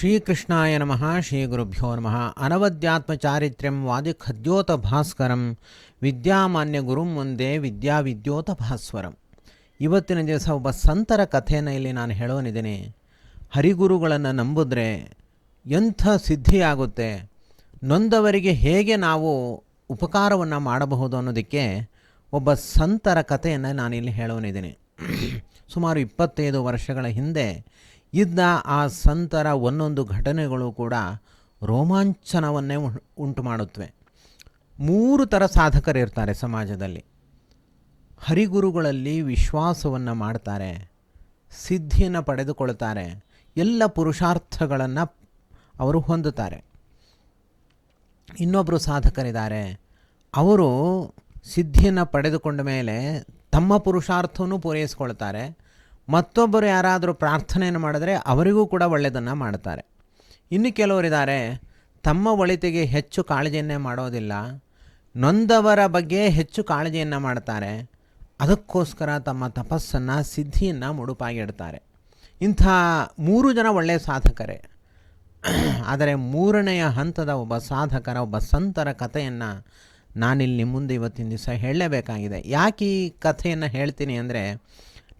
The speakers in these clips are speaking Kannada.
ಶ್ರೀಕೃಷ್ಣಾಯ ನಮಃ ಶ್ರೀ ಗುರುಭ್ಯೋ ನಮಃ. ವಾದಿ ವಾದಿಖದ್ಯೋತ ಭಾಸ್ಕರಂ ವಿದ್ಯಾಮಾನ್ಯ ಗುರುಂ ಮುಂದೆ ವಿದ್ಯಾವಿದ್ಯೋತ ಭಾಸ್ವರಂ ಇವತ್ತಿನ ದಿವಸ ಒಬ್ಬ ಸಂತರ ಕಥೆಯನ್ನು ಇಲ್ಲಿ ನಾನು ಹೇಳೋನಿದ್ದೀನಿ. ಹರಿಗುರುಗಳನ್ನು ನಂಬಿದ್ರೆ ಎಂಥ ಸಿದ್ಧಿಯಾಗುತ್ತೆ? ನೊಂದವರಿಗೆ ಹೇಗೆ ನಾವು ಉಪಕಾರವನ್ನು ಮಾಡಬಹುದು ಅನ್ನೋದಕ್ಕೆ ಒಬ್ಬ ಸಂತರ ಕಥೆಯನ್ನು ನಾನಿಲ್ಲಿ ಹೇಳೋನಿದ್ದೀನಿ. ಸುಮಾರು ಇಪ್ಪತ್ತೈದು ವರ್ಷಗಳ ಹಿಂದೆ ಇದ್ದ ಆ ಸಂತರ ಒಂದೊಂದು ಘಟನೆಗಳು ಕೂಡ ರೋಮಾಂಚನವನ್ನೇ ಉಂಟು ಮಾಡುತ್ತವೆ. ಮೂರು ಥರ ಸಾಧಕರಿರ್ತಾರೆ ಸಮಾಜದಲ್ಲಿ. ಹರಿಗುರುಗಳಲ್ಲಿ ವಿಶ್ವಾಸವನ್ನು ಮಾಡ್ತಾರೆ, ಸಿದ್ಧಿಯನ್ನು ಪಡೆದುಕೊಳ್ತಾರೆ, ಎಲ್ಲ ಪುರುಷಾರ್ಥಗಳನ್ನು ಅವರು ಹೊಂದುತ್ತಾರೆ. ಇನ್ನೊಬ್ಬರು ಸಾಧಕರಿದ್ದಾರೆ, ಅವರು ಸಿದ್ಧಿಯನ್ನು ಪಡೆದುಕೊಂಡ ಮೇಲೆ ತಮ್ಮ ಪುರುಷಾರ್ಥವನ್ನು ಪೂರೈಸ್ಕೊಳ್ತಾರೆ ಮತ್ತೊಬ್ಬರು ಯಾರಾದರೂ ಪ್ರಾರ್ಥನೆಯನ್ನು ಮಾಡಿದರೆ ಅವರಿಗೂ ಕೂಡ ಒಳ್ಳೆಯದನ್ನು ಮಾಡ್ತಾರೆ ಇನ್ನು ಕೆಲವರಿದ್ದಾರೆ, ತಮ್ಮ ಒಳಿತಿಗೆ ಹೆಚ್ಚು ಕಾಳಜಿಯನ್ನೇ ಮಾಡೋದಿಲ್ಲ, ನೊಂದವರ ಬಗ್ಗೆ ಹೆಚ್ಚು ಕಾಳಜಿಯನ್ನು ಮಾಡ್ತಾರೆ ಅದಕ್ಕೋಸ್ಕರ ತಮ್ಮ ತಪಸ್ಸನ್ನು, ಸಿದ್ಧಿಯನ್ನು ಮುಡುಪಾಗಿಡ್ತಾರೆ ಇಂಥ ಮೂರು ಜನ ಒಳ್ಳೆಯ ಸಾಧಕರೇ. ಆದರೆ ಮೂರನೆಯ ಹಂತದ ಒಬ್ಬ ಸಾಧಕರ, ಒಬ್ಬ ಸಂತರ ಕಥೆಯನ್ನು ನಾನಿಲ್ಲಿ ಮುಂದೆ ಇವತ್ತಿನ ದಿವಸ ಹೇಳಲೇಬೇಕಾಗಿದೆ. ಯಾಕೆ ಈ ಕಥೆಯನ್ನು ಹೇಳ್ತೀನಿ ಅಂದರೆ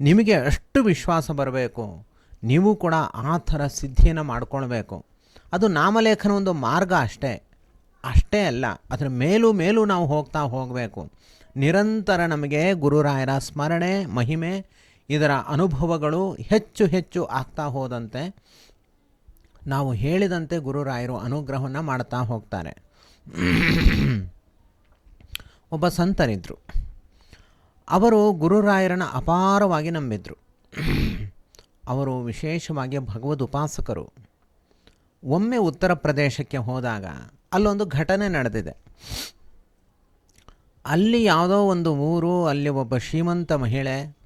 ನಿಮಗೆ ಅಷ್ಟು ವಿಶ್ವಾಸ ಬರಬೇಕು. ನೀವು ಕೂಡ ಆ ಥರ ಸಿದ್ಧಿಯನ್ನು ಮಾಡ್ಕೊಳ್ಬೇಕು. ಅದು ನಾಮಲೇಖನ ಒಂದು ಮಾರ್ಗ ಅಷ್ಟೇ. ಅಷ್ಟೇ ಅಲ್ಲ, ಅದರ ಮೇಲೂ ಮೇಲೂ ನಾವು ಹೋಗ್ತಾ ಹೋಗಬೇಕು. ನಿರಂತರ ನಮಗೆ ಗುರುರಾಯರ ಸ್ಮರಣೆ, ಮಹಿಮೆ, ಇದರ ಅನುಭವಗಳು ಹೆಚ್ಚು ಹೆಚ್ಚು ಆಗ್ತಾ ಹೋದಂತೆ ನಾವು ಹೇಳಿದಂತೆ ಗುರುರಾಯರು ಅನುಗ್ರಹವನ್ನು ಮಾಡ್ತಾ ಹೋಗ್ತಾರೆ. ಒಬ್ಬ ಸಂತರಿದ್ದರು ಅವರು ಗುರುರಾಯರನ್ನು ಅಪಾರವಾಗಿ ನಂಬಿದ್ರು. ಅವರು ವಿಶೇಷವಾಗಿ ಭಗವದ್ ಉಪಾಸಕರು. ಒಮ್ಮೆ ಉತ್ತರ ಪ್ರದೇಶಕ್ಕೆ ಹೋದಾಗ ಅಲ್ಲೊಂದು ಘಟನೆ ನಡೆದಿದೆ. ಅಲ್ಲಿ ಯಾವುದೋ ಒಂದು ಊರು, ಅಲ್ಲಿ ಒಬ್ಬ ಶ್ರೀಮಂತ ಮಹಿಳೆ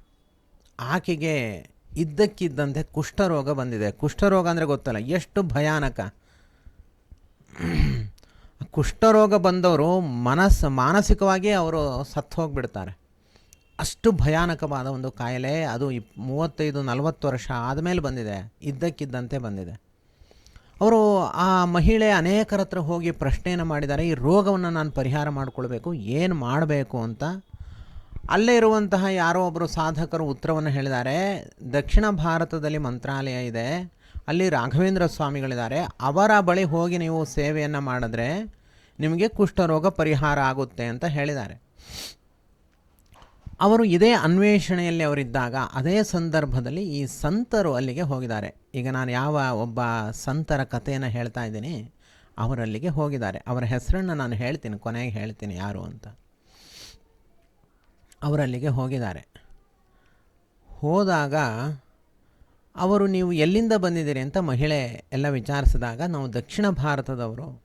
ಆಕೆಗೆ ಇದ್ದಕ್ಕಿದ್ದಂತೆ ಕುಷ್ಠರೋಗ ಬಂದಿದೆ. ಕುಷ್ಠರೋಗ ಅಂದರೆ ಗೊತ್ತಲ್ಲ, ಎಷ್ಟು ಭಯಾನಕ. ಕುಷ್ಠರೋಗ ಬಂದವರು ಮನಸ್ಸು ಮಾನಸಿಕವಾಗಿ ಅವರು ಸತ್ತು ಹೋಗಿಬಿಡ್ತಾರೆ. ಅಷ್ಟು ಭಯಾನಕವಾದ ಒಂದು ಕಾಯಿಲೆ, ಅದು ಇಪ್, ಮೂವತ್ತೈದು, ನಲವತ್ತು ವರ್ಷ ಆದಮೇಲೆ ಬಂದಿದೆ, ಇದ್ದಕ್ಕಿದ್ದಂತೆ ಬಂದಿದೆ. ಅವರು ಆ ಮಹಿಳೆ ಅನೇಕರ ಹತ್ರ ಹೋಗಿ ಪ್ರಶ್ನೆಯನ್ನು ಮಾಡಿದ್ದಾರೆ, ಈ ರೋಗವನ್ನು ನಾನು ಪರಿಹಾರ ಮಾಡಿಕೊಳ್ಬೇಕು, ಏನು ಮಾಡಬೇಕು ಅಂತ. ಅಲ್ಲೇ ಇರುವಂತಹ ಯಾರೋ ಒಬ್ಬರು ಸಾಧಕರು ಉತ್ತರವನ್ನು ಹೇಳಿದ್ದಾರೆ, ದಕ್ಷಿಣ ಭಾರತದಲ್ಲಿ ಮಂತ್ರಾಲಯ ಇದೆ, ಅಲ್ಲಿ ರಾಘವೇಂದ್ರ ಸ್ವಾಮಿಗಳಿದ್ದಾರೆ, ಅವರ ಬಳಿ ಹೋಗಿ ನೀವು ಸೇವೆಯನ್ನು ಮಾಡಿದ್ರೆ ನಿಮಗೆ ಕುಷ್ಠರೋಗ ಪರಿಹಾರ ಆಗುತ್ತೆ ಅಂತ ಹೇಳಿದ್ದಾರೆ. ಅವರು ಇದೇ ಅನ್ವೇಷಣೆಯಲ್ಲಿ ಅವರಿದ್ದಾಗ ಅದೇ ಸಂದರ್ಭದಲ್ಲಿ ಈ ಸಂತರು ಅಲ್ಲಿಗೆ ಹೋಗಿದ್ದಾರೆ. ಈಗ ನಾನು ಯಾವ ಒಬ್ಬ ಸಂತರ ಕಥೆಯನ್ನು ಹೇಳ್ತಾ ಇದ್ದೀನಿ, ಅವರಲ್ಲಿಗೆ ಹೋಗಿದ್ದಾರೆ. ಅವರ ಹೆಸರನ್ನು ನಾನು ಹೇಳ್ತೀನಿ, ಕೊನೆಗೆ ಹೇಳ್ತೀನಿ ಯಾರು ಅಂತ. ಅವರಲ್ಲಿಗೆ ಹೋಗಿದ್ದಾರೆ. ಹೋದಾಗ ಅವರು, ನೀವು ಎಲ್ಲಿಂದ ಬಂದಿದ್ದೀರಿ? ಅಂತ ಮಹಿಳೆ ಎಲ್ಲ ವಿಚಾರಿಸಿದಾಗ, ನಾವು ದಕ್ಷಿಣ ಭಾರತದವರು,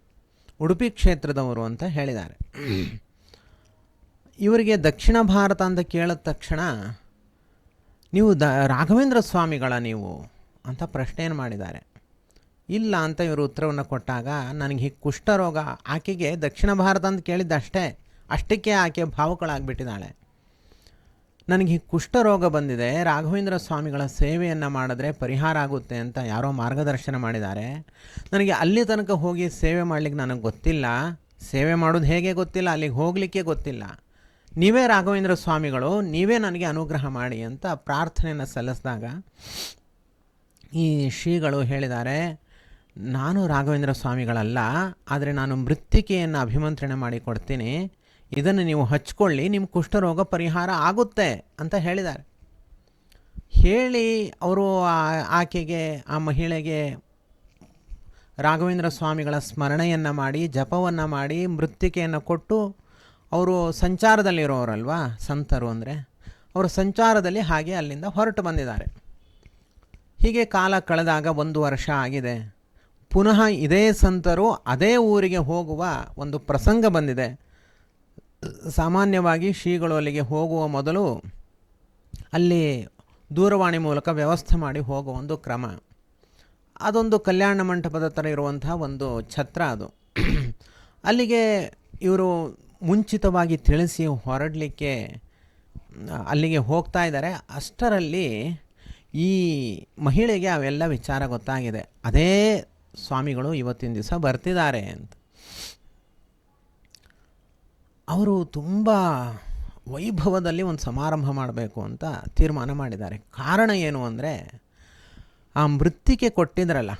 ಉಡುಪಿ ಕ್ಷೇತ್ರದವರು, ಅಂತ ಹೇಳಿದ್ದಾರೆ. ಇವರಿಗೆ ದಕ್ಷಿಣ ಭಾರತ ಅಂತ ಕೇಳಿದ ತಕ್ಷಣ ನೀವು ದ ರಾಘವೇಂದ್ರ ಸ್ವಾಮಿಗಳ ನೀವು ಅಂತ ಪ್ರಶ್ನೆಯನ್ನು ಮಾಡಿದ್ದಾರೆ? ಇಲ್ಲ ಅಂತ ಇವರು ಉತ್ತರವನ್ನು ಕೊಟ್ಟಾಗ ನನಗೆ ಹೀಗೆ ಕುಷ್ಠರೋಗ ಆಕೆಗೆ ದಕ್ಷಿಣ ಭಾರತ ಅಂತ ಕೇಳಿದ್ದು ಅಷ್ಟೇ, ಅಷ್ಟಕ್ಕೆ ಆಕೆ ಭಾವುಕಳಾಗ್ಬಿಟ್ಟಿದ್ದಾಳೆ. ನನಗೆ ಕುಷ್ಠರೋಗ ಬಂದಿದೆ, ರಾಘವೇಂದ್ರ ಸ್ವಾಮಿಗಳ ಸೇವೆಯನ್ನು ಮಾಡಿದ್ರೆ ಪರಿಹಾರ ಆಗುತ್ತೆ ಅಂತ ಯಾರೋ ಮಾರ್ಗದರ್ಶನ ಮಾಡಿದ್ದಾರೆ. ನನಗೆ ಅಲ್ಲಿ ತನಕ ಹೋಗಿ ಸೇವೆ ಮಾಡಲಿಕ್ಕೆ ನನಗೆ ಗೊತ್ತಿಲ್ಲ. ಸೇವೆ ಮಾಡೋದು ಹೇಗೆ ಗೊತ್ತಿಲ್ಲ, ಅಲ್ಲಿಗೆ ಹೋಗಲಿಕ್ಕೆ ಗೊತ್ತಿಲ್ಲ. ನೀವೇ ರಾಘವೇಂದ್ರ ಸ್ವಾಮಿಗಳು, ನೀವೇ ನನಗೆ ಅನುಗ್ರಹ ಮಾಡಿ ಅಂತ ಪ್ರಾರ್ಥನೆಯನ್ನು ಸಲ್ಲಿಸಿದಾಗ ಈ ಶ್ರೀಗಳು ಹೇಳಿದ್ದಾರೆ, ನಾನು ರಾಘವೇಂದ್ರ ಸ್ವಾಮಿಗಳಲ್ಲ, ಆದರೆ ನಾನು ಮೃತ್ತಿಕೆಯನ್ನು ಅಭಿಮಂತ್ರಣೆ ಮಾಡಿಕೊಡ್ತೀನಿ. ಇದನ್ನು ನೀವು ಹಚ್ಕೊಳ್ಳಿ, ನಿಮ್ಮ ಕುಷ್ಠರೋಗ ಪರಿಹಾರ ಆಗುತ್ತೆ ಅಂತ ಹೇಳಿದ್ದಾರೆ. ಹೇಳಿ ಅವರು ಆಕೆಗೆ, ಆ ಮಹಿಳೆಗೆ ರಾಘವೇಂದ್ರ ಸ್ವಾಮಿಗಳ ಸ್ಮರಣೆಯನ್ನು ಮಾಡಿ, ಜಪವನ್ನು ಮಾಡಿ ಮೃತ್ತಿಕೆಯನ್ನು ಕೊಟ್ಟು ಅವರು ಸಂಚಾರದಲ್ಲಿರೋರಲ್ವಾ? ಸಂತರು ಅಂದರೆ? ಅವರು ಸಂಚಾರದಲ್ಲಿ ಹಾಗೆ ಅಲ್ಲಿಂದ ಹೊರಟು ಬಂದಿದ್ದಾರೆ. ಹೀಗೆ ಕಾಲ ಕಳೆದಾಗ ಒಂದು ವರ್ಷ ಆಗಿದೆ. ಪುನಃ ಇದೇ ಸಂತರು ಅದೇ ಊರಿಗೆ ಹೋಗುವ ಒಂದು ಪ್ರಸಂಗ ಬಂದಿದೆ. ಸಾಮಾನ್ಯವಾಗಿ ಶ್ರೀಗಳು ಅಲ್ಲಿಗೆ ಹೋಗುವ ಮೊದಲು ಅಲ್ಲಿ ದೂರವಾಣಿ ಮೂಲಕ ವ್ಯವಸ್ಥೆ ಮಾಡಿ ಹೋಗುವ ಒಂದು ಕ್ರಮ. ಅದೊಂದು ಕಲ್ಯಾಣ ಮಂಟಪದ ಥರ ಇರುವಂತಹ ಒಂದು ಛತ್ರ ಅದು. ಅಲ್ಲಿಗೆ ಇವರು ಮುಂಚಿತವಾಗಿ ತಿಳಿಸಿ ಹೊರಡಲಿಕ್ಕೆ ಅಲ್ಲಿಗೆ ಹೋಗ್ತಾ ಇದ್ದಾರೆ. ಅಷ್ಟರಲ್ಲಿ ಈ ಮಹಿಳೆಗೆ ಅವೆಲ್ಲ ವಿಚಾರ ಗೊತ್ತಾಗಿದೆ. ಅದೇ ಸ್ವಾಮಿಗಳು ಇವತ್ತಿನ ದಿವಸ ಬರ್ತಿದ್ದಾರೆ ಅಂತ. ಅವರು ತುಂಬ ವೈಭವದಲ್ಲಿ ಒಂದು ಸಮಾರಂಭ ಮಾಡಬೇಕು ಅಂತ ತೀರ್ಮಾನ ಮಾಡಿದ್ದಾರೆ. ಕಾರಣ ಏನು ಅಂದರೆ, ಆ ಮೃತ್ತಿಕೆ ಕೊಟ್ಟಿದ್ರಲ್ಲ,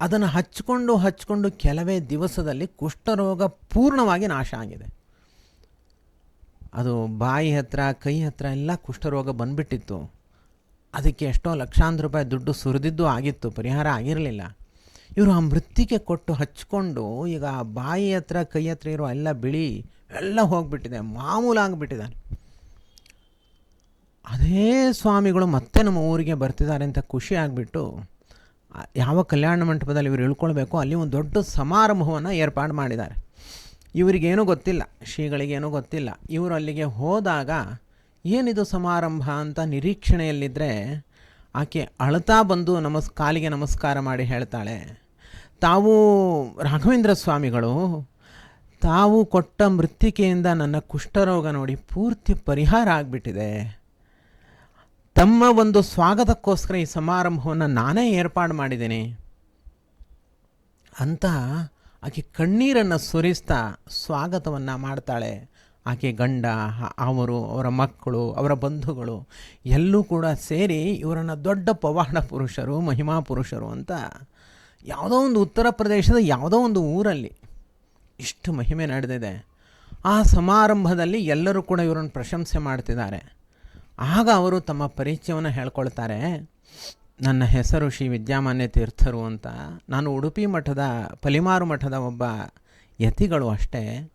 ಅದನ್ನು ಹಚ್ಕೊಂಡು ಹಚ್ಕೊಂಡು ಕೆಲವೇ ದಿವಸದಲ್ಲಿ ಕುಷ್ಠರೋಗ ಪೂರ್ಣವಾಗಿ ನಾಶ ಆಗಿದೆ. ಅದು ಬಾಯಿ ಹತ್ರ, ಕೈ ಹತ್ರ ಎಲ್ಲ ಕುಷ್ಠರೋಗ ಬಂದ್ಬಿಟ್ಟಿತ್ತು. ಅದಕ್ಕೆ ಎಷ್ಟೋ ಲಕ್ಷಾಂತರ ರೂಪಾಯಿ ದುಡ್ಡು ಸುರಿದಿದ್ದು ಆಗಿತ್ತು, ಪರಿಹಾರ ಆಗಿರಲಿಲ್ಲ. ಇವರು ಆ ಮೃತ್ತಿಗೆ ಕೊಟ್ಟು ಹಚ್ಕೊಂಡು ಈಗ ಆ ಬಾಯಿ ಹತ್ರ, ಕೈ ಹತ್ರ ಇರೋ ಎಲ್ಲ ಬಿಳಿ, ಎಲ್ಲ ಹೋಗಿಬಿಟ್ಟಿದೆ, ಮಾಮೂಲಾಗಿಬಿಟ್ಟಿದ್ದಾರೆ. ಅದೇ ಸ್ವಾಮಿಗಳು ಮತ್ತೆ ನಮ್ಮ ಊರಿಗೆ ಬರ್ತಿದ್ದಾರೆ ಅಂತ ಖುಷಿ ಆಗಿಬಿಟ್ಟು ಯಾವ ಕಲ್ಯಾಣ ಮಂಟಪದಲ್ಲಿ ಇವರು ಇಳ್ಕೊಳ್ಬೇಕು ಅಲ್ಲಿ ಒಂದು ದೊಡ್ಡ ಸಮಾರಂಭವನ್ನು ಏರ್ಪಾಡು ಮಾಡಿದ್ದಾರೆ. ಇವರಿಗೇನೂ ಗೊತ್ತಿಲ್ಲ, ಶ್ರೀಗಳಿಗೇನೂ ಗೊತ್ತಿಲ್ಲ. ಇವರು ಅಲ್ಲಿಗೆ ಹೋದಾಗ ಏನಿದು ಸಮಾರಂಭ ಅಂತ ನಿರೀಕ್ಷಣೆಯಲ್ಲಿದ್ದರೆ ಆಕೆ ಅಳ್ತಾ ಬಂದು ನಮಸ್, ಕಾಲಿಗೆ ನಮಸ್ಕಾರ ಮಾಡಿ ಹೇಳ್ತಾಳೆ, ತಾವು ರಾಘವೇಂದ್ರ ಸ್ವಾಮಿಗಳು, ತಾವು ಕೊಟ್ಟ ಮೃತ್ತಿಕೆಯಿಂದ ನನ್ನ ಕುಷ್ಠರೋಗ ನೋಡಿ ಪೂರ್ತಿ ಪರಿಹಾರ ಆಗಿಬಿಟ್ಟಿದೆ. ತಮ್ಮ ಒಂದು ಸ್ವಾಗತಕ್ಕೋಸ್ಕರ ಈ ಸಮಾರಂಭವನ್ನು ನಾನೇ ಏರ್ಪಾಡು ಮಾಡಿದ್ದೀನಿ. ಅಂತ ಆಕೆ ಕಣ್ಣೀರನ್ನು ಸುರಿಸ್ತಾ ಸ್ವಾಗತವನ್ನು ಮಾಡ್ತಾಳೆ. ಆಕೆ ಗಂಡ, ಅವರು, ಅವರ ಮಕ್ಕಳು, ಅವರ ಬಂಧುಗಳು ಎಲ್ಲೂ ಕೂಡ ಸೇರಿ ಇವರನ್ನು ದೊಡ್ಡ ಪವಾಡ ಪುರುಷರು, ಮಹಿಮಾ ಪುರುಷರು ಅಂತ ಯಾವುದೋ ಒಂದು ಉತ್ತರ ಪ್ರದೇಶದ ಯಾವುದೋ ಒಂದು ಊರಲ್ಲಿ ಇಷ್ಟು ಮಹಿಮೆ ನಡೆದಿದೆ. ಆ ಸಮಾರಂಭದಲ್ಲಿ ಎಲ್ಲರೂ ಕೂಡ ಇವರನ್ನು ಪ್ರಶಂಸೆ ಮಾಡ್ತಿದ್ದಾರೆ. ಆಗ ಅವರು ತಮ್ಮ ಪರಿಚಯವನ್ನು ಹೇಳ್ಕೊಳ್ತಾರೆ. ನನ್ನ ಹೆಸರು ಶ್ರೀ ವಿದ್ಯಾಮಾನ್ಯ ತೀರ್ಥರು ಅಂತ. ನಾನು ಉಡುಪಿ ಮಠದ, ಪಲಿಮಾರು ಮಠದ ಒಬ್ಬ ಯತಿಗಳು ಅಷ್ಟೇ.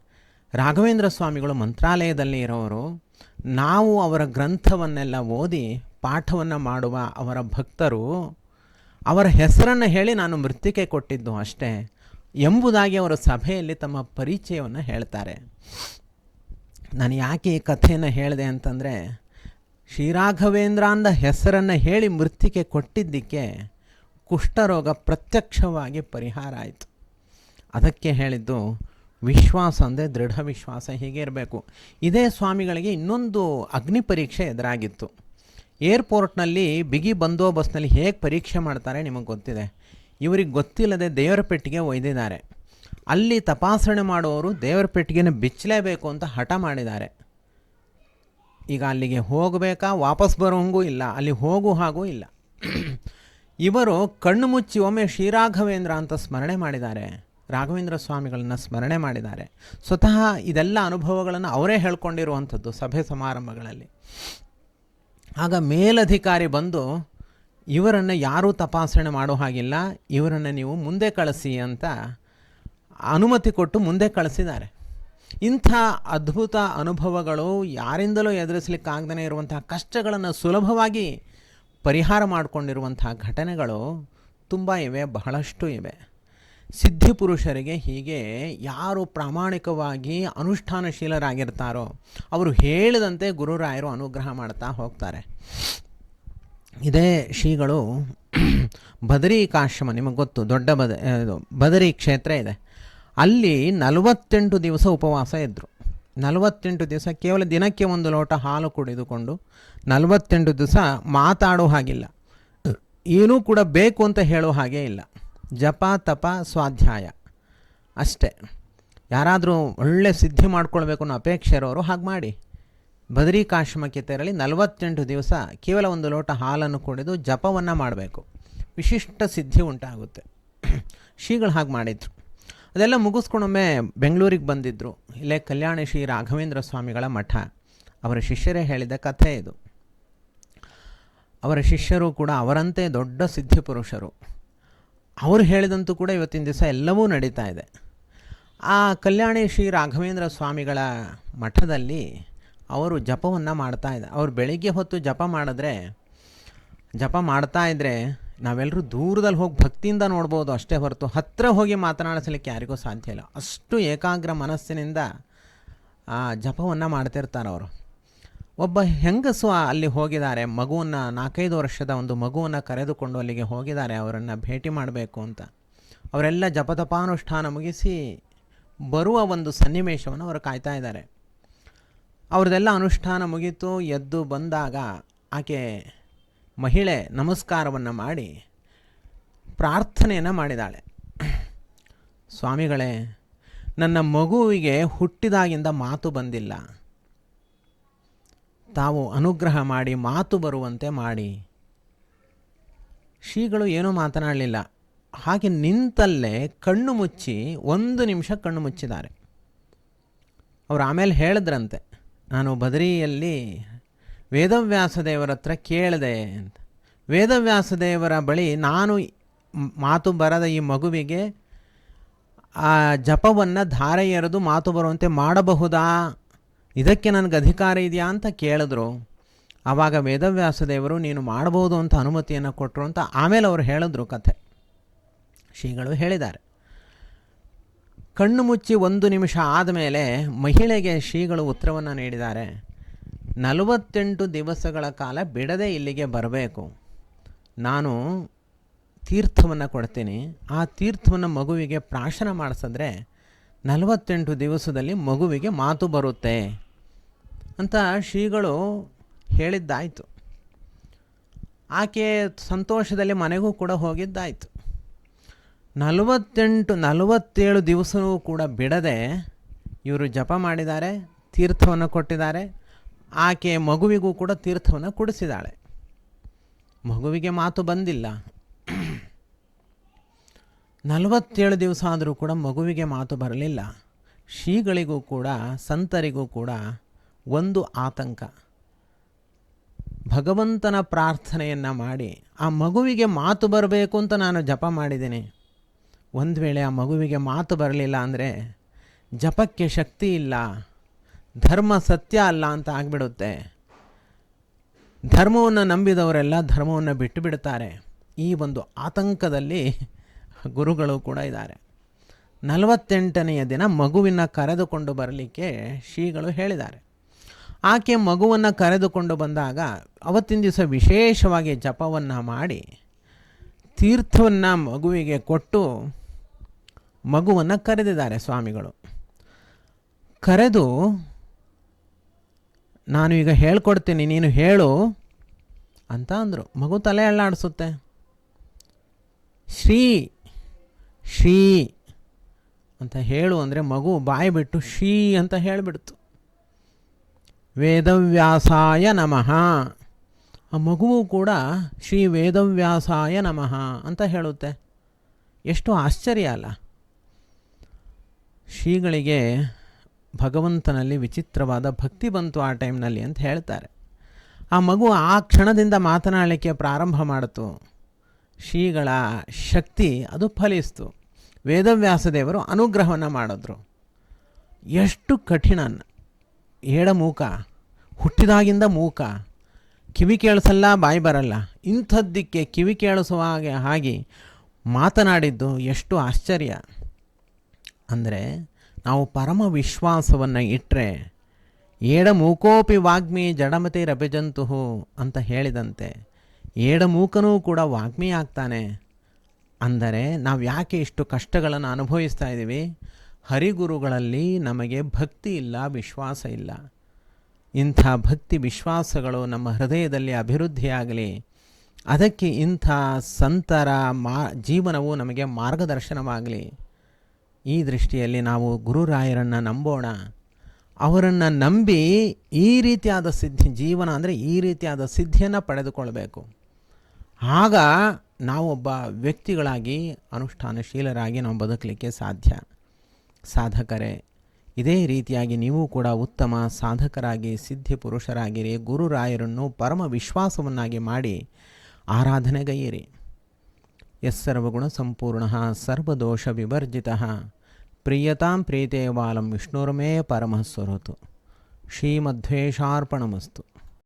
ರಾಘವೇಂದ್ರ ಸ್ವಾಮಿಗಳು ಮಂತ್ರಾಲಯದಲ್ಲಿ ಇರೋರು. ನಾವು ಅವರ ಗ್ರಂಥವನ್ನೆಲ್ಲ ಓದಿ ಪಾಠವನ್ನು ಮಾಡುವ ಅವರ ಭಕ್ತರು. ಅವರ ಹೆಸರನ್ನು ಹೇಳಿ ನಾನು ಮೃತ್ತಿಕೆ ಕೊಟ್ಟಿದ್ದು ಅಷ್ಟೇ. ಎಂಬುದಾಗಿ ಅವರ ಸಭೆಯಲ್ಲಿ ತಮ್ಮ ಪರಿಚಯವನ್ನು ಹೇಳ್ತಾರೆ. ನಾನು ಯಾಕೆ ಈ ಕಥೆಯನ್ನು ಹೇಳಿದೆ ಅಂತಂದರೆ ಶ್ರೀರಾಘವೇಂದ್ರ ಅಂದ ಹೆಸರನ್ನು ಹೇಳಿ ಮೃತ್ತಿಕೆ ಕೊಟ್ಟಿದ್ದಕ್ಕೆ ಕುಷ್ಠರೋಗ ಪ್ರತ್ಯಕ್ಷವಾಗಿ ಪರಿಹಾರ ಆಯಿತು. ಅದಕ್ಕೆ ಹೇಳಿದ್ದು, ವಿಶ್ವಾಸ ಅಂದರೆ ದೃಢ ವಿಶ್ವಾಸ ಹೀಗೆ ಇರಬೇಕು. ಇದೇ ಸ್ವಾಮಿಗಳಿಗೆ ಇನ್ನೊಂದು ಅಗ್ನಿ ಪರೀಕ್ಷೆ ಎದುರಾಗಿತ್ತು. ಏರ್ಪೋರ್ಟ್ನಲ್ಲಿ ಬಿಗಿ ಬಂದೋಬಸ್ತ್ನಲ್ಲಿ ಹೇಗೆ ಪರೀಕ್ಷೆ ಮಾಡ್ತಾರೆ ನಿಮಗೆ ಗೊತ್ತಿದೆ? ಇವರಿಗೆ ಗೊತ್ತಿಲ್ಲದೆ ದೇವರ ಪೆಟ್ಟಿಗೆ ಒಯ್ದಿದ್ದಾರೆ. ಅಲ್ಲಿ ತಪಾಸಣೆ ಮಾಡುವವರು ದೇವರ ಪೆಟ್ಟಿಗೆನ ಬಿಚ್ಚಲೇಬೇಕು ಅಂತ ಹಠ ಮಾಡಿದ್ದಾರೆ. ಈಗ ಅಲ್ಲಿಗೆ ಹೋಗಬೇಕಾ? ವಾಪಸ್ ಬರೋಂಗೂ ಇಲ್ಲ. ಅಲ್ಲಿ ಹೋಗು ಹಾಗೂ ಇಲ್ಲ. ಇವರು ಕಣ್ಣು ಮುಚ್ಚಿ ಒಮ್ಮೆ ಶ್ರೀರಾಘವೇಂದ್ರ ಅಂತ ಸ್ಮರಣೆ ಮಾಡಿದ್ದಾರೆ. ರಾಘವೇಂದ್ರ ಸ್ವಾಮಿಗಳನ್ನು ಸ್ಮರಣೆ ಮಾಡಿದ್ದಾರೆ. ಸ್ವತಃ ಇದೆಲ್ಲ ಅನುಭವಗಳನ್ನು ಅವರೇ ಹೇಳ್ಕೊಂಡಿರುವಂಥದ್ದು ಸಭೆ ಸಮಾರಂಭಗಳಲ್ಲಿ. ಆಗ ಮೇಲಧಿಕಾರಿ ಬಂದು, ಇವರನ್ನು ಯಾರೂ ತಪಾಸಣೆ ಮಾಡೋ ಹಾಗಿಲ್ಲ. ಇವರನ್ನು ನೀವು ಮುಂದೆ ಕಳಿಸಿ ಅಂತ ಅನುಮತಿ ಕೊಟ್ಟು ಮುಂದೆ ಕಳಿಸಿದ್ದಾರೆ. ಇಂಥ ಅದ್ಭುತ ಅನುಭವಗಳು ಯಾರಿಂದಲೂ ಎದುರಿಸಲಿಕ್ಕಾಗದೇ ಇರುವಂತಹ ಕಷ್ಟಗಳನ್ನು ಸುಲಭವಾಗಿ ಪರಿಹಾರ ಮಾಡಿಕೊಂಡಿರುವಂತಹ ಘಟನೆಗಳು ತುಂಬ ಇವೆ, ಬಹಳಷ್ಟು ಇವೆ. ಸಿದ್ಧಿಪುರುಷರಿಗೆ ಹೀಗೆ ಯಾರು ಪ್ರಾಮಾಣಿಕವಾಗಿ ಅನುಷ್ಠಾನಶೀಲರಾಗಿರ್ತಾರೋ, ಅವರು ಹೇಳಿದಂತೆ ಗುರುರಾಯರು ಅನುಗ್ರಹ ಮಾಡ್ತಾ ಹೋಗ್ತಾರೆ. ಇದೇ ಶ್ರೀಗಳು ಬದರಿಕಾಶ್ರಮ ನಿಮಗೆ ಗೊತ್ತು, ದೊಡ್ಡ ಬದ ಬದರಿ ಕ್ಷೇತ್ರ ಇದೆ. ಅಲ್ಲಿ ನಲವತ್ತೆಂಟು ದಿವಸ ಉಪವಾಸ ಇದ್ದರು ನಲವತ್ತೆಂಟು ದಿವಸ ಕೇವಲ ದಿನಕ್ಕೆ ಒಂದು ಲೋಟ ಹಾಲು ಕುಡಿದುಕೊಂಡು ನಲವತ್ತೆಂಟು ದಿವಸ ಮಾತಾಡೋ ಹಾಗಿಲ್ಲ. ಏನೂ ಕೂಡ ಬೇಕು ಅಂತ ಹೇಳೋ ಹಾಗೇ ಇಲ್ಲ. ಜಪ, ತಪ, ಸ್ವಾಧ್ಯಾಯ. ಅಷ್ಟೇ. ಯಾರಾದರೂ ಒಳ್ಳೆ ಸಿದ್ಧಿ ಮಾಡ್ಕೊಳ್ಬೇಕು ಅನ್ನೋ ಅಪೇಕ್ಷೆ ಇರೋರು ಹಾಗೆ ಮಾಡಿ. ಬದರಿಕಾಶ್ರಮಕ್ಕೆ ತೆರಳಿ ನಲವತ್ತೆಂಟು ದಿವಸ ಕೇವಲ ಒಂದು ಲೋಟ ಹಾಲನ್ನು ಕುಡಿದು ಜಪವನ್ನು ಮಾಡಬೇಕು. ವಿಶಿಷ್ಟ ಸಿದ್ಧಿ ಉಂಟಾಗುತ್ತೆ. ಶ್ರೀಗಳು ಹಾಗೆ ಮಾಡಿದ್ರು. ಅದೆಲ್ಲ ಮುಗಿಸ್ಕೊಂಡೊಮ್ಮೆ ಬೆಂಗಳೂರಿಗೆ ಬಂದಿದ್ದರು ಇಲ್ಲೇ ಕಲ್ಯಾಣ ಶ್ರೀ ರಾಘವೇಂದ್ರ ಸ್ವಾಮಿಗಳ ಮಠ. ಅವರ ಶಿಷ್ಯರೇ ಹೇಳಿದ ಕಥೆ ಇದು. ಅವರ ಶಿಷ್ಯರು ಕೂಡ ಅವರಂತೆ ದೊಡ್ಡ ಸಿದ್ಧಿ ಪುರುಷರು ಅವರು ಹೇಳಿದಂತೂ ಕೂಡ ಇವತ್ತಿನ ದಿವಸ ಎಲ್ಲವೂ ನಡೀತಾ ಇದೆ. ಆ ಕಲ್ಯಾಣಿ ಶ್ರೀ ರಾಘವೇಂದ್ರ ಸ್ವಾಮಿಗಳ ಮಠದಲ್ಲಿ ಅವರು ಜಪವನ್ನು ಮಾಡ್ತಾ ಇದ್ದ, ಅವರು ಬೆಳಿಗ್ಗೆ ಹೊತ್ತು ಜಪ ಮಾಡಿದ್ರೆ, ಜಪ ಮಾಡ್ತಾ ಇದ್ದರೆ ನಾವೆಲ್ಲರೂ ದೂರದಲ್ಲಿ ಹೋಗಿ ಭಕ್ತಿಯಿಂದ ನೋಡ್ಬೋದು ಅಷ್ಟೇ ಹೊರತು ಹತ್ತಿರ ಹೋಗಿ ಮಾತನಾಡಿಸಲಿಕ್ಕೆ ಯಾರಿಗೂ ಸಾಧ್ಯ ಇಲ್ಲ. ಅಷ್ಟು ಏಕಾಗ್ರ ಮನಸ್ಸಿನಿಂದ ಆ ಜಪವನ್ನು ಮಾಡ್ತಿರ್ತಾರೆ ಅವರು. ಒಬ್ಬ ಹೆಂಗಸು ಅಲ್ಲಿ ಹೋಗಿದ್ದಾರೆ, ಮಗುವನ್ನು ನಾಲ್ಕೈದು ವರ್ಷದ ಒಂದು ಮಗುವನ್ನು ಕರೆದುಕೊಂಡು ಅಲ್ಲಿಗೆ ಹೋಗಿದ್ದಾರೆ, ಅವರನ್ನು ಭೇಟಿ ಮಾಡಬೇಕು ಅಂತ. ಅವರೆಲ್ಲ ಜಪತಪಾನುಷ್ಠಾನ ಮುಗಿಸಿ ಬರುವ ಒಂದು ಸನ್ನಿವೇಶವನ್ನು ಅವರು ಕಾಯ್ತಾ ಇದ್ದಾರೆ. ಅವ್ರದ್ದೆಲ್ಲ ಅನುಷ್ಠಾನ ಮುಗೀತು, ಎದ್ದು ಬಂದಾಗ ಆಕೆ ಮಹಿಳೆ ನಮಸ್ಕಾರವನ್ನು ಮಾಡಿ ಪ್ರಾರ್ಥನೆಯನ್ನು ಮಾಡಿದಾಳೆ. ಸ್ವಾಮಿಗಳೇ, ನನ್ನ ಮಗುವಿಗೆ ಹುಟ್ಟಿದಾಗಿಂದ ಮಾತು ಬಂದಿಲ್ಲ. ತಾವು ಅನುಗ್ರಹ ಮಾಡಿ ಮಾತು ಬರುವಂತೆ ಮಾಡಿ. ಶ್ರೀಗಳು ಏನೂ ಮಾತನಾಡಲಿಲ್ಲ. ಹಾಗೆ ನಿಂತಲ್ಲೇ ಕಣ್ಣು ಮುಚ್ಚಿ ಒಂದು ನಿಮಿಷ ಕಣ್ಣು ಮುಚ್ಚಿದ್ದಾರೆ. ಅವರು ಆಮೇಲೆ ಹೇಳಿದ್ರಂತೆ, ನಾನು ಬದರಿಯಲ್ಲಿ ವೇದವ್ಯಾಸ ದೇವರ ಹತ್ರ ಕೇಳಿದೆ ಅಂತ. ವೇದವ್ಯಾಸ ದೇವರ ಬಳಿ ನಾನು ಮಾತು ಬರದ ಈ ಮಗುವಿಗೆ ಆ ಜಪವನ್ನು ಧಾರೆ ಎರೆದು ಮಾತು ಬರುವಂತೆ ಮಾಡಬಹುದಾ? ಇದಕ್ಕೆ ನನಗೆ ಅಧಿಕಾರ ಇದೆಯಾ ಅಂತ ಕೇಳಿದ್ರು. ಆವಾಗ ವೇದವ್ಯಾಸ ದೇವರು ನೀನು ಮಾಡಬಹುದು ಅಂತ ಅನುಮತಿಯನ್ನು ಕೊಟ್ಟರು ಅಂತ ಆಮೇಲೆ ಅವರು ಹೇಳಿದ್ರು ಕಥೆ. ಶ್ರೀಗಳು ಹೇಳಿದ್ದಾರೆ. ಕಣ್ಣು ಮುಚ್ಚಿ ಒಂದು ನಿಮಿಷ ಆದಮೇಲೆ ಮಹಿಳೆಗೆ ಶ್ರೀಗಳು ಉತ್ತರವನ್ನು ನೀಡಿದ್ದಾರೆ. ನಲವತ್ತೆಂಟು ದಿವಸಗಳ ಕಾಲ ಬಿಡದೆ ಇಲ್ಲಿಗೆ ಬರಬೇಕು. ನಾನು ತೀರ್ಥವನ್ನು ಕೊಡ್ತೀನಿ. ಆ ತೀರ್ಥವನ್ನು ಮಗುವಿಗೆ ಪ್ರಾಶನ ಮಾಡಿಸಿದ್ರೆ ನಲವತ್ತೆಂಟು ದಿವಸದಲ್ಲಿ ಮಗುವಿಗೆ ಮಾತು ಬರುತ್ತೆ ಅಂತ ಶ್ರೀಗಳು ಹೇಳಿದ್ದಾಯಿತು. ಆಕೆ ಸಂತೋಷದಲ್ಲಿ ಮನೆಗೂ ಕೂಡ ಹೋಗಿದ್ದಾಯಿತು. ನಲವತ್ತೆಂಟು, ನಲವತ್ತೇಳು ದಿವಸವೂ ಕೂಡ ಬಿಡದೆ ಇವರು ಜಪ ಮಾಡಿದ್ದಾರೆ, ತೀರ್ಥವನ್ನು ಕೊಟ್ಟಿದ್ದಾರೆ. ಆಕೆ ಮಗುವಿಗೂ ಕೂಡ ತೀರ್ಥವನ್ನು ಕುಡಿಸಿದಾಳೆ. ಮಗುವಿಗೆ ಮಾತು ಬಂದಿಲ್ಲ. ನಲವತ್ತೇಳು ದಿವಸ ಆದರೂ ಕೂಡ ಮಗುವಿಗೆ ಮಾತು ಬರಲಿಲ್ಲ. ಶ್ರೀಗಳಿಗೂ ಕೂಡ, ಸಂತರಿಗೂ ಕೂಡ ಒಂದು ಆತಂಕ. ಭಗವಂತನ ಪ್ರಾರ್ಥನೆಯನ್ನು ಮಾಡಿ, ಆ ಮಗುವಿಗೆ ಮಾತು ಬರಬೇಕು ಅಂತ ನಾನು ಜಪ ಮಾಡಿದ್ದೀನಿ. ಒಂದು ವೇಳೆ ಆ ಮಗುವಿಗೆ ಮಾತು ಬರಲಿಲ್ಲ ಅಂದರೆ ಜಪಕ್ಕೆ ಶಕ್ತಿ ಇಲ್ಲ. ಧರ್ಮ ಸತ್ಯ ಅಲ್ಲ ಅಂತ ಆಗಿಬಿಡುತ್ತೆ. ಧರ್ಮವನ್ನು ನಂಬಿದವರೆಲ್ಲ ಧರ್ಮವನ್ನು ಬಿಟ್ಟು ಬಿಡುತ್ತಾರೆ ಈ ಒಂದು ಆತಂಕದಲ್ಲಿ ಗುರುಗಳು ಕೂಡ ಇದ್ದಾರೆ. ನಲವತ್ತೆಂಟನೆಯ ದಿನ ಮಗುವಿನ ಕರೆದುಕೊಂಡು ಬರಲಿಕ್ಕೆ ಶ್ರೀಗಳು ಹೇಳಿದ್ದಾರೆ. ಆಕೆ ಮಗುವನ್ನು ಕರೆದುಕೊಂಡು ಬಂದಾಗ ಅವತ್ತಿನ ದಿವಸ ವಿಶೇಷವಾಗಿ ಜಪವನ್ನು ಮಾಡಿ ತೀರ್ಥವನ್ನು ಮಗುವಿಗೆ ಕೊಟ್ಟು ಮಗುವನ್ನು ಕರೆದಿದ್ದಾರೆ ಸ್ವಾಮಿಗಳು. ಕರೆದು ನಾನು ಈಗ ಹೇಳ್ಕೊಡ್ತೀನಿ, ನೀನು ಹೇಳು ಅಂತ ಅಂದರು. ಮಗು ತಲೆ ಅಳ್ಳಾಡಿಸುತ್ತೆ ಶ್ರೀ ಶ್ರೀ ಅಂತ ಹೇಳು ಅಂದರೆ ಮಗು ಬಾಯಿ ಬಿಟ್ಟು ಶ್ರೀ ಅಂತ ಹೇಳಿಬಿಡ್ತು. ವೇದವ್ಯಾಸಾಯ ನಮಃ. ಆ ಮಗುವು ಕೂಡ ಶ್ರೀ ವೇದವ್ಯಾಸಾಯ ನಮಃ ಅಂತ ಹೇಳುತ್ತೆ. ಎಷ್ಟು ಆಶ್ಚರ್ಯ ಅಲ್ಲ. ಶ್ರೀಗಳಿಗೆ ಭಗವಂತನಲ್ಲಿ ವಿಚಿತ್ರವಾದ ಭಕ್ತಿ ಬಂತು ಆ ಟೈಮ್ನಲ್ಲಿ ಅಂತ ಹೇಳ್ತಾರೆ. ಆ ಮಗು ಆ ಕ್ಷಣದಿಂದ ಮಾತನಾಡಲಿಕ್ಕೆ ಪ್ರಾರಂಭ ಮಾಡಿತು. ಶ್ರೀಗಳ ಶಕ್ತಿ ಅದು ಫಲಿಸ್ತು. ವೇದವ್ಯಾಸ ದೇವರು ಅನುಗ್ರಹವನ್ನು ಮಾಡಿದ್ರು. ಎಷ್ಟು ಕಠಿಣ ಏಡ ಮೂಕ, ಹುಟ್ಟಿದಾಗಿಂದ ಮೂಕ. ಕಿವಿ ಕೇಳಿಸಲ್ಲ, ಬಾಯಿ ಬರಲ್ಲ. ಇಂಥದ್ದಕ್ಕೆ ಕಿವಿ ಕೇಳಿಸುವ ಹಾಗೆ ಮಾತನಾಡಿದ್ದು ಎಷ್ಟು ಆಶ್ಚರ್ಯ. ಅಂದರೆ ನಾವು ಪರಮ ವಿಶ್ವಾಸವನ್ನು ಇಟ್ಟರೆ ಏಡಮೂಕೋಪಿ ವಾಗ್ಮಿ ಜಡಮತಿ ರಭಜಂತು ಅಂತ ಹೇಳಿದಂತೆ, ಏಡಮೂಕನೂ ಕೂಡ ವಾಗ್ಮಿ ಆಗ್ತಾನೆ. ಅಂದರೆ ನಾವು ಯಾಕೆ ಇಷ್ಟು ಕಷ್ಟಗಳನ್ನು ಅನುಭವಿಸ್ತಾ ಇದ್ದೀವಿ ಹರಿಗುರುಗಳಲ್ಲಿ ನಮಗೆ ಭಕ್ತಿ ಇಲ್ಲ, ವಿಶ್ವಾಸ ಇಲ್ಲ. ಇಂಥ ಭಕ್ತಿ ವಿಶ್ವಾಸಗಳು ನಮ್ಮ ಹೃದಯದಲ್ಲಿ ಅಭಿವೃದ್ಧಿಯಾಗಲಿ ಅದಕ್ಕೆ ಇಂಥ ಸಂತರ ಮಾ, ಜೀವನವು ನಮಗೆ ಮಾರ್ಗದರ್ಶನವಾಗಲಿ ಈ ದೃಷ್ಟಿಯಲ್ಲಿ ನಾವು ಗುರುರಾಯರನ್ನು ನಂಬೋಣ. ಅವರನ್ನು ನಂಬಿ ಈ ರೀತಿಯಾದ ಸಿದ್ಧಿ, ಜೀವನ ಅಂದರೆ ಈ ರೀತಿಯಾದ ಸಿದ್ಧಿಯನ್ನು ಪಡೆದುಕೊಳ್ಬೇಕು. ಆಗ ನಾವೊಬ್ಬ ವ್ಯಕ್ತಿಗಳಾಗಿ, ಅನುಷ್ಠಾನಶೀಲರಾಗಿ ನಾವು ಬದುಕಲಿಕ್ಕೆ ಸಾಧ್ಯ. ಸಾಧಕರೇ, ಇದೇ ರೀತಿಯಾಗಿ ನೀವು ಕೂಡ ಉತ್ತಮ ಸಾಧಕರಾಗಿ, ಸಿದ್ಧಿ ಪುರುಷರಾಗಿರಿ, ಗುರುರಾಯರನ್ನು ಪರಮ ವಿಶ್ವಾಸವನ್ನಾಗಿ ಮಾಡಿ ಆರಾಧನೆಗೈಯಿರಿ. ಯಸ್ಸರ್ವಗುಣ ಸಂಪೂರ್ಣ ಸರ್ವದೋಷ ವಿವರ್ಜಿತ ప్రియతాం ప్రీతేవాలం విష్ణుర్మే పరమస్వరతు శ్రీమధ్వేషార్పణమస్తు